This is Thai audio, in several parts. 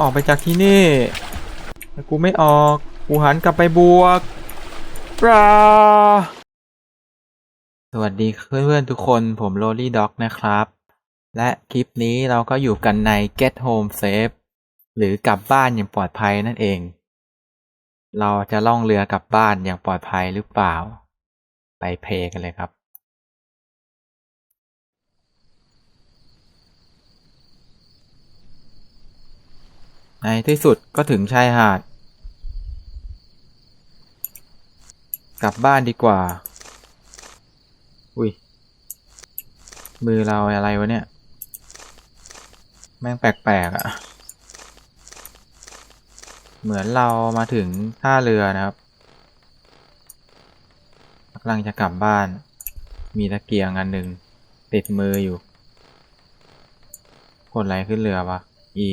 ออกไปจากที่นี่แต่กูไม่ออก กูหันกลับไปบวกปลาสวัสดีเพื่อนๆทุกคนผมโรลี่ด็อกนะครับ และคลิปนี้เราก็อยู่กันใน Get Home Safe หรือกลับบ้านอย่างปลอดภัยนั่นเอง เราจะล่องเรือกลับบ้านอย่างปลอดภัยหรือเปล่า ไปเพลกันเลยครับ ในที่สุดก็ถึงชายหาด กลับบ้านดีกว่า อุ้ย มือเราอะไรวะเนี่ย แม่งแปลกๆอะ่ะ เหมือนเรามาถึงท่าเรือนะครับกำลังจะกลับบ้าน มีตะเกียงอันหนึ่งติดมืออยู่กดอะไรขึ้นเรือวะ E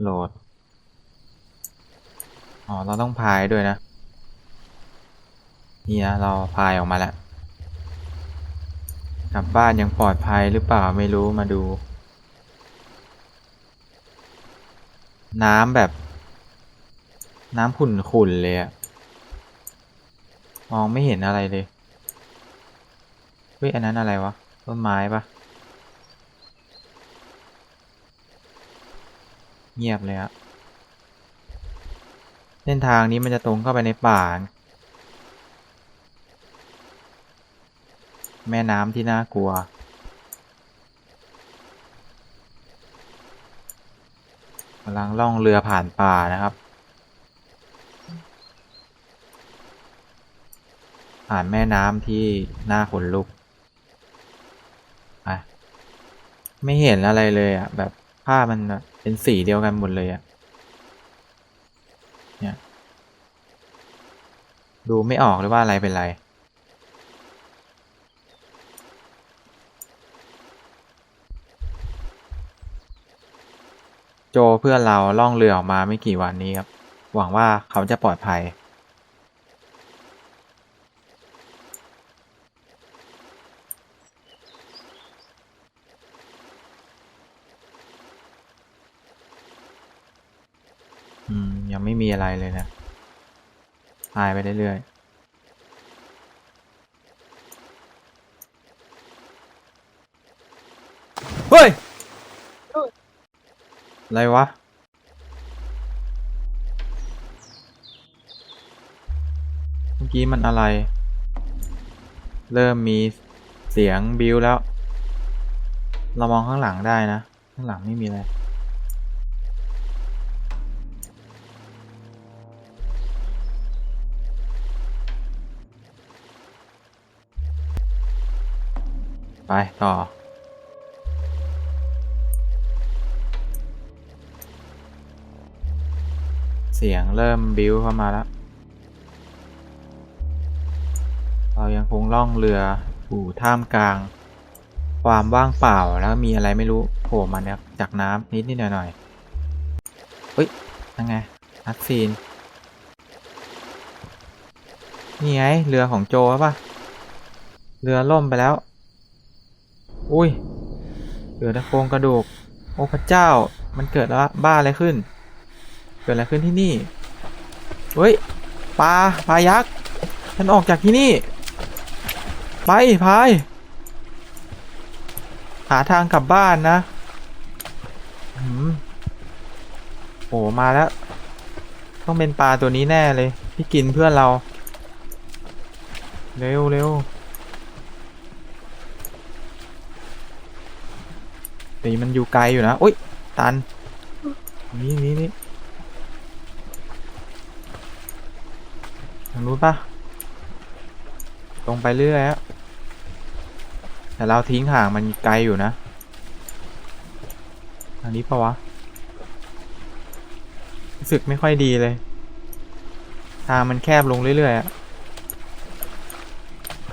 โหลด อ๋อ เราต้องพายด้วยนะนี่นะเราพายออกมาแล้ว กลับบ้านยังปลอดภัยหรือเปล่าไม่รู้มาดู น้ำแบบ น้ำขุ่นๆเลยอะมองไม่เห็นอะไรเลยเฮ้ยอันนั้นอะไรวะ ต้นไม้ปะ เงียบเลยอะเส้นทางนี้มันจะตรงเข้าไปในป่า แม่น้ำที่น่ากลัว กำลังล่องเรือผ่านป่านะครับ ผ่านแม่น้ำที่น่าขนลุกอะไม่เห็นอะไรเลยอะ แบบภามันแบบ เป็นสีเดียวกันหมดเลยอะเนี่ย ดูไม่ออกเลยว่าอะไรเป็นไร โจเพื่อนเราล่องเรือออกมาไม่กี่วันนี้ครับ หวังว่าเขาจะปลอดภัย อืม ยังไม่มีอะไรเลยนะพายไปเรื่อยๆเฮ้ย อะไรวะ เมื่อกี้มันอะไร เริ่มมีเสียงบิวแล้ว เรามองข้างหลังได้นะ ข้างหลังไม่มีอะไร ไปต่อ เสียงเริ่มบิ้วเข้ามาแล้ว เรายังคงล่องเรืออยู่ท่ามกลาง ความว่างเปล่าแล้วมีอะไรไม่รู้โผล่มาเนี่ยจากน้ำนิดนิดหน่อยหน่อยเฮ้ยนั่นไงนัดซีน นี่ไงเรือของโจใช่ปะเรือล่มไปแล้ว อุ้ย เหลือแต่โครงกระดูก โอ้พระเจ้า มันเกิดแล้วบ้าอะไรขึ้น เกิดอะไรขึ้นที่นี่ เฮ้ย ปลา ปลายักษ์ ฉันออกจากที่นี่ ไปพาย หาทางกลับบ้านนะโอ้มาแล้ว ต้องเป็นปลาตัวนี้แน่เลย ที่กินเพื่อนเรา เร็วเร็ว ต่มันอยู่ไกลอยู่นะอุ้ยตันนี่นี่นี่ทางนู้นปะตรงไปเรื่อยอะแต่เราทิ้งห่างมันไกลอยู่นะทางนี้ปะวะรู้สึกไม่ค่อยดีเลย ทางมันแคบลงเรื่อยๆอะ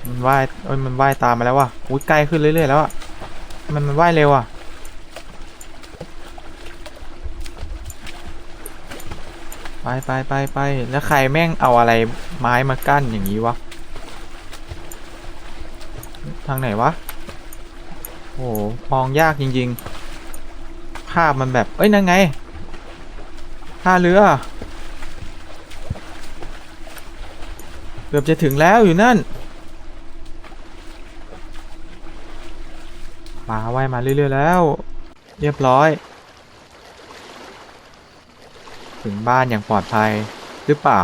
มันว่ายเอ้ยมันว่ายตามมาแล้วว่ะอุ้ยใกล้ขึ้นเรื่อยๆแล้วอะมันมันว่ายเร็วอะ ไปไปไปไปแล้วใครแม่งเอาอะไรไม้มากั้นอย่างนี้วะ ทางไหนวะ โอ้โหมองยากจริงๆ ภาพมันแบบ เอ้ยนั่นไงท่าเรือ เกือบจะถึงแล้วอยู่นั่น มาว่ายมาเรื่อยๆแล้ว เรียบร้อย ถึงบ้านอย่างปลอดภัยหรือเปล่า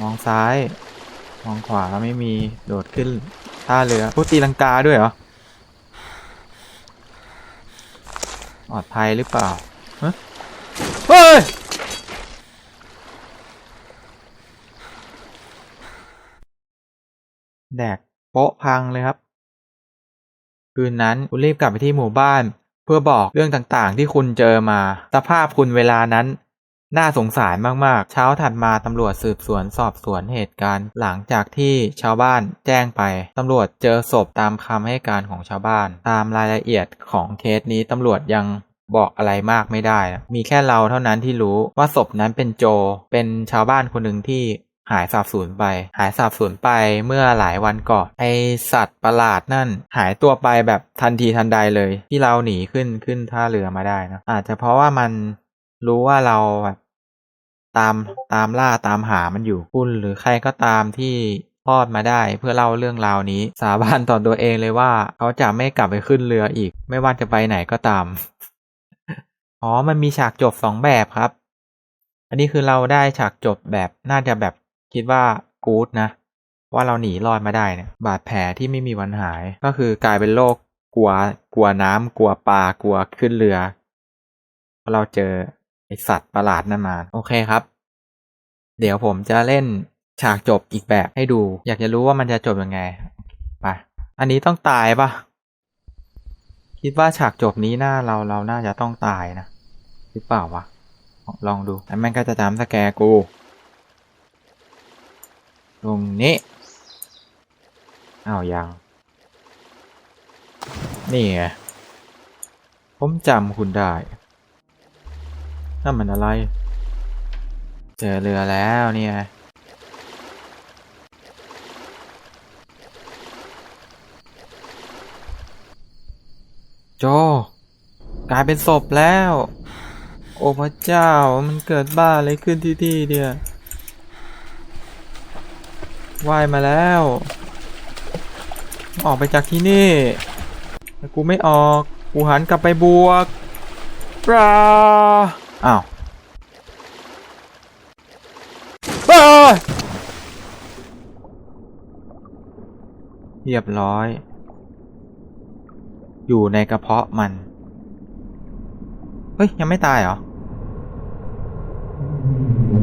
มองซ้าย มองขวาไม่มีโดดขึ้นท่าเรือพวกตีลังกาด้วยเหรอปลอดภัยหรือเปล่าเฮ้ยแดกโป๊ะพังเลยครับ คืนนั้นคุณรีบกลับไปที่หมู่บ้าน พื่อบอกเรื่องต่างๆ ที่คุณเจอมา สภาพคุณเวลานั้น น่าสงสารมากๆ เช้าถัดมาตำรวจสืบสวนสอบสวนเหตุการณ์ หลังจากที่ชาวบ้านแจ้งไป ตำรวจเจอศพตามคำให้การของชาวบ้าน ตามรายละเอียดของเคสนี้ตำรวจยังบอกอะไรมากไม่ได้ มีแค่เราเท่านั้นที่รู้ว่าศพนั้นเป็นโจ เป็นชาวบ้านคนหนึ่งที่ หายสาบสูญไป หายสาบสูญไปเมื่อหลายวันก่อนไอสัตว์ประหลาดนั่น หายตัวไปแบบทันทีทันใดเลย ที่เราหนีขึ้นขึ้นท่าเรือมาได้นะอาจจะเพราะว่ามันรู้ว่าเราแบบตามตามล่าตามหามันอยู่คุณหรือใครก็ตามที่ทอดมาได้เพื่อเล่าเรื่องราวนี้ สาบานต่อตัวเองเลยว่า เขาจะไม่กลับไปขึ้นเรืออีก ไม่ว่าจะไปไหนก็ตาม อ๋อ มันมีฉากจบสองแบบครับ อันนี้คือเราได้ฉากจบแบบน่าจะแบบ คิดว่ากู๊ดนะ ว่าเราหนีรอดมาได้เนี่ยบาดแผลที่ไม่มีวันหาย ก็คือกลายเป็นโรคกลัวกลัวน้ำกลัวปลากลัวขึ้นเรือเพราะเราเจอไอสัตว์ประหลาดนั่นมา โอเคครับ เดี๋ยวผมจะเล่นฉากจบอีกแบบให้ดู อยากจะรู้ว่ามันจะจบยังไงไปอันนี้ต้องตายปะคิดว่าฉากจบนี้น่าเราเราน่าจะต้องตายนะหรือเปล่าวะลองดูแล้วแม่งก็จะจำสแกกู ตรงนี้ อ้าวยัง นี่ไง ผมจำคุณได้นั่นมันอะไร เจอเรือแล้วเนี่ยโจ กลายเป็นศพแล้ว โอ้พระเจ้ามันเกิดบ้าอะไรขึ้นที่ที่เดีย ว่ายมาแล้ว ออกไปจากที่นี่แต่กูไม่ออก กูหันกลับไปบวกปลาอ้าวเอ้ยเรียบร้อย อยู่ในกระเพาะมัน เฮ้ย ยังไม่ตายเหรอ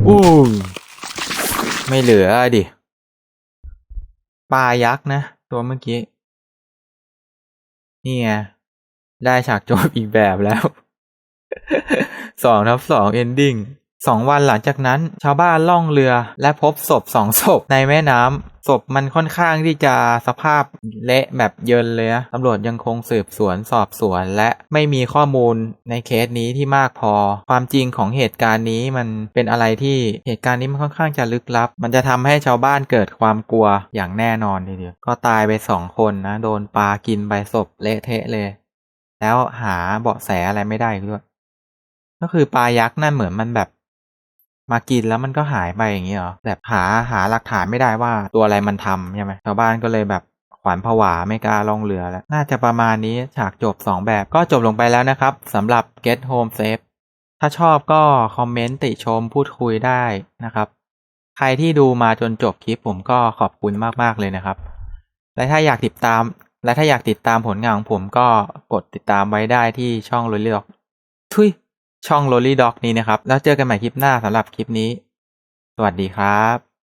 อู้ยไม่เหลือดิ ปลายักษ์นะ ตัวเมื่อกี้ นี่ไง ได้ฉากจบอีกแบบแล้วสองทับสองเอนดิ้ง สองวันหลังจากนั้นชาวบ้านล่องเรือและพบศพสองศพในแม่น้ำศพมันค่อนข้างที่จะสภาพเละแบบเยินเลยนะตำรวจยังคงสืบสวนสอบสวน และไม่มีข้อมูลในเคสนี้ที่มากพอ ความจริงของเหตุการณ์นี้มันเป็นอะไรที่เหตุการณ์นี้มันค่อนข้างจะลึกลับ มันจะทำให้ชาวบ้านเกิดความกลัวอย่างแน่นอนทีเดียวก็ตายไปสองคนนะโดนปลากินใบศพเละเทะเลย แล้วหาเบาะแสอะไรไม่ได้ด้วยก็คือปลายักษ์นั่นเหมือนมันแบบ มากินแล้วมันก็หายไปอย่างนี้เหรอแบบหาหาหลักฐานไม่ได้ว่าตัวอะไรมันทำใช่ไหมชาวบ้านก็เลยแบบขวัญผวาไม่กล้าล่องเรือแล้ว น่าจะประมาณนี้ฉากจบ 2 แบบก็จบลงไปแล้วนะครับสำหรับ Get Home Safe ถ้าชอบก็คอมเมนต์ติชมพูดคุยได้นะครับ ใครที่ดูมาจนจบคลิปผมก็ขอบคุณมากๆเลยนะครับ และถ้าอยากติดตาม และถ้าอยากติดตามผลงานของผมก็กดติดตามไว้ได้ที่ช่อง l o l l y Dog ทุย ช่อง l o l l y Dog นี้นะครับ แล้วเจอกันใหม่คลิปหน้าสำหรับคลิปนี้ สวัสดีครับ